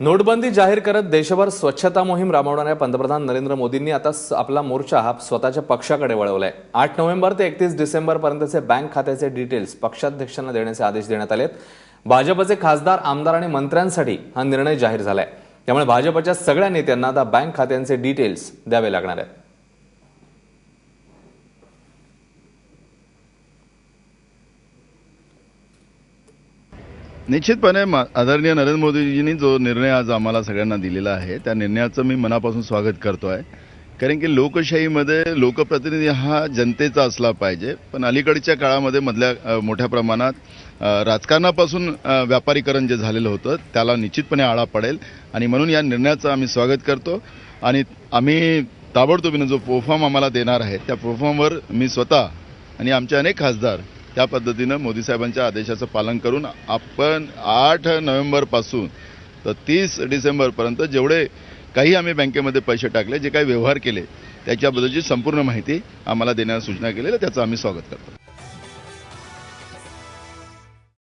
नोटबंदी जाहीर करत देशभर स्वच्छता मोहीम राबवणाऱ्या पंतप्रधान नरेंद्र मोदींनी आता आपला मोर्चा हा स्वतःच्या पक्षाकडे वळवलाय. आठ नोव्हेंबर ते एकतीस डिसेंबर पर्यंतचे बँक खात्याचे डिटेल्स पक्षाध्यक्षांना देण्याचे आदेश देण्यात आलेत. भाजपचे खासदार आमदार आणि मंत्र्यांसाठी हा निर्णय जाहीर झालाय. त्यामुळे भाजपच्या सगळ्या नेत्यांना आता बँक खात्यांचे डिटेल्स द्यावे लागणार आहेत. निश्चितपणे मा- आदरणीय नरेंद्र मोदीजींनी जो निर्णय आज आम्हाला सगळ्यांना दिलेला आहे त्या निर्णयाचं मी मनापासून स्वागत करतो आहे कारण की लोकशाहीमध्ये लोकप्रतिनिधी हा जनतेचा असला पाहिजे पण अलीकडच्या काळामध्ये मधल्या मोठ्या प्रमाणात राजकारणापासून व्यापारीकरण जे झालेलं होतं त्याला निश्चितपणे आळा पडेल. आणि म्हणून या निर्णयाचं आम्ही स्वागत करतो. आणि आम्ही ताबडतोबीनं जो प्रोफॉर्म आम्हाला देणार आहे त्या प्रोफॉर्मवर मी स्वतः आणि आमचे अनेक खासदार त्या पद्धतीनं मोदी साहेबांच्या आदेशाचं पालन करून आपण आठ नोव्हेंबरपासून तर तीस डिसेंबरपर्यंत जेवढे काही आम्ही बँकेमध्ये पैसे टाकले जे काही व्यवहार केले त्याच्याबद्दलची संपूर्ण माहिती आम्हाला देण्यास सूचना केलेल्या त्याचं आम्ही स्वागत करतो.